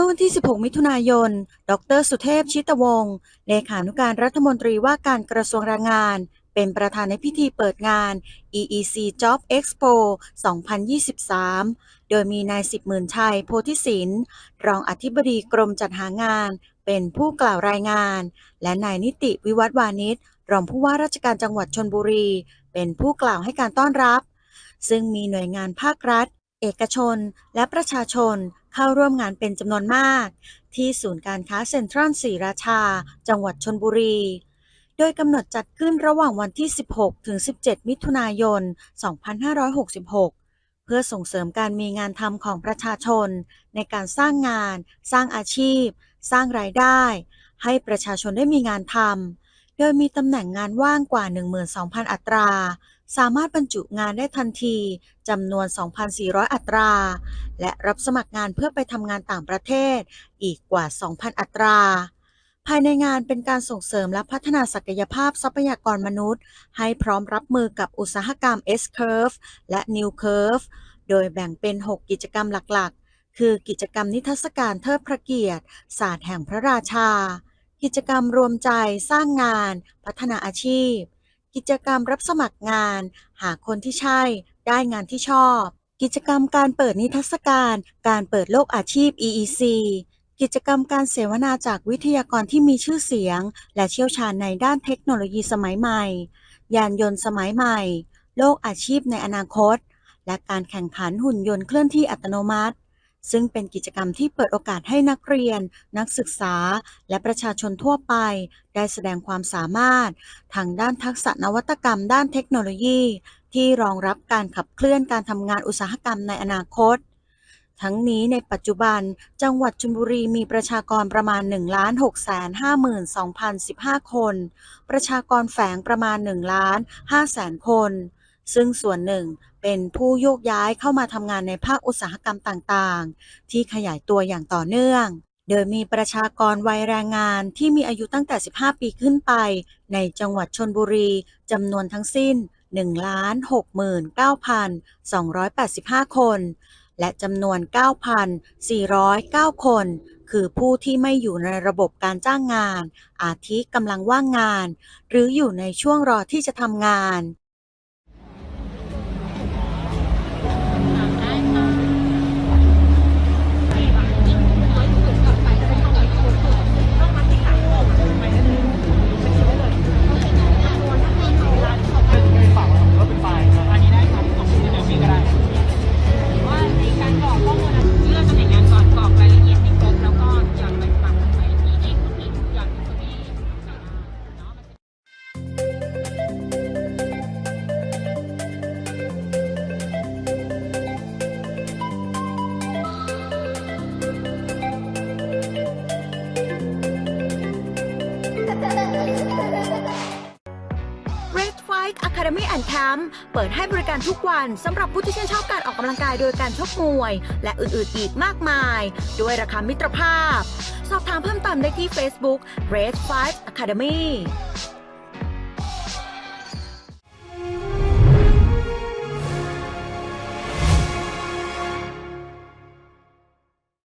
มื่อวันที่ 16 มิถุนายน ดร สุเทพชิตวงศ์ เลขานุการรัฐมนตรีว่าการกระทรวงแรงงาน เป็นประธานในพิธีเปิดงาน EEC Job Expo 2023 โดยมีนายสิบหมื่นชัยโพธิสิน รองอธิบดีกรมจัดหางาน เป็นผู้กล่าวรายงาน และนายนิติวิวัฒวานิช รองผู้ว่าราชการจังหวัดชนบุรี เป็นผู้กล่าวให้การต้อนรับ ซึ่งมีหน่วยงานภาครัฐ เอกชน และประชาชน เข้าร่วมงานเป็นจำนวนมาก ที่ศูนย์การค้าเซ็นทรัลศรีราชา จังหวัดชนบุรี โดยกำหนดจัดขึ้นระหว่างวันที่ 16 ถึง 17 มิถุนายน 2566 เพื่อส่งเสริมการมีงานทำของประชาชน ในการสร้างงาน สร้างอาชีพ สร้างรายได้ ให้ประชาชนได้มีงานทำโดยมีตำแหน่งงานว่างกว่า 12,000 อัตรา สามารถบรรจุงานได้ทันทีจำนวน 2,400 อัตรา และรับสมัครงานเพื่อไปทำงานต่างประเทศอีกกว่า 2,000 อัตรา ภายในงานเป็นการส่งเสริมและพัฒนาศักยภาพทรัพยากรมนุษย์ ให้พร้อมรับมือกับอุตสาหกรรม S-Curve และ New Curve โดยแบ่งเป็น 6 กิจกรรมหลักๆ คือกิจกรรมนิทรรศการเทิดพระเกียรติ ศาสตร์แห่งพระราชา กิจกรรมรวมใจสร้างงาน พัฒนาอาชีพ กิจกรรมรับสมัครงาน หาคนที่ใช่ ได้งานที่ชอบ กิจกรรมการเปิดนิทรรศการ การเปิดโลกอาชีพ EEC กิจกรรมการเสวนาจากวิทยากรที่มีชื่อเสียง และเชี่ยวชาญในด้านเทคโนโลยีสมัยใหม่ ยานยนต์สมัยใหม่ โลกอาชีพในอนาคต และการแข่งขันหุ่นยนต์เคลื่อนที่อัตโนมัติ ซึ่งเป็นกิจกรรมที่เปิดโอกาสให้นักเรียน นักศึกษา และประชาชนทั่วไป ได้แสดงความสามารถ ทางด้านทักษะนวัตกรรม ด้านเทคโนโลยี ที่รองรับการขับเคลื่อนการทำงานอุตสาหกรรมในอนาคต ทั้งนี้ในปัจจุบัน จังหวัดชลบุรีมีประชากรประมาณ 1 6 5 2 0 1 5 คน ประชากรแฝงประมาณ1ล้าน5แสนคน ซึ่งส่วนหนึ่งเป็นผู้โยกย้ายเข้ามาทำงานในภาคอุตสาหกรรมต่างๆ ที่ขยายตัวอย่างต่อเนื่อง โดยมีประชากรวัยแรงงานที่มีอายุตั้งแต่ 15 ปีขึ้นไป ในจังหวัดชนบุรีจำนวนทั้งสิ้น 1,69,285 คน และจำนวน 9,409 คนคือผู้ที่ไม่อยู่ในระบบการจ้างงาน อาทิกำลังว่างงาน หรืออยู่ในช่วงรอที่จะทำงาน Red Fight Academy and Camp เปิดให้บริการทุกวันสำหรับผู้ที่ชื่นชอบการออกกำลังกายโดยการชกมวย และอื่นๆอีกมากมาย ด้วยราคามิตรภาพ สอบถามเพิ่มเติมได้ที่ Facebook Red Fight Academy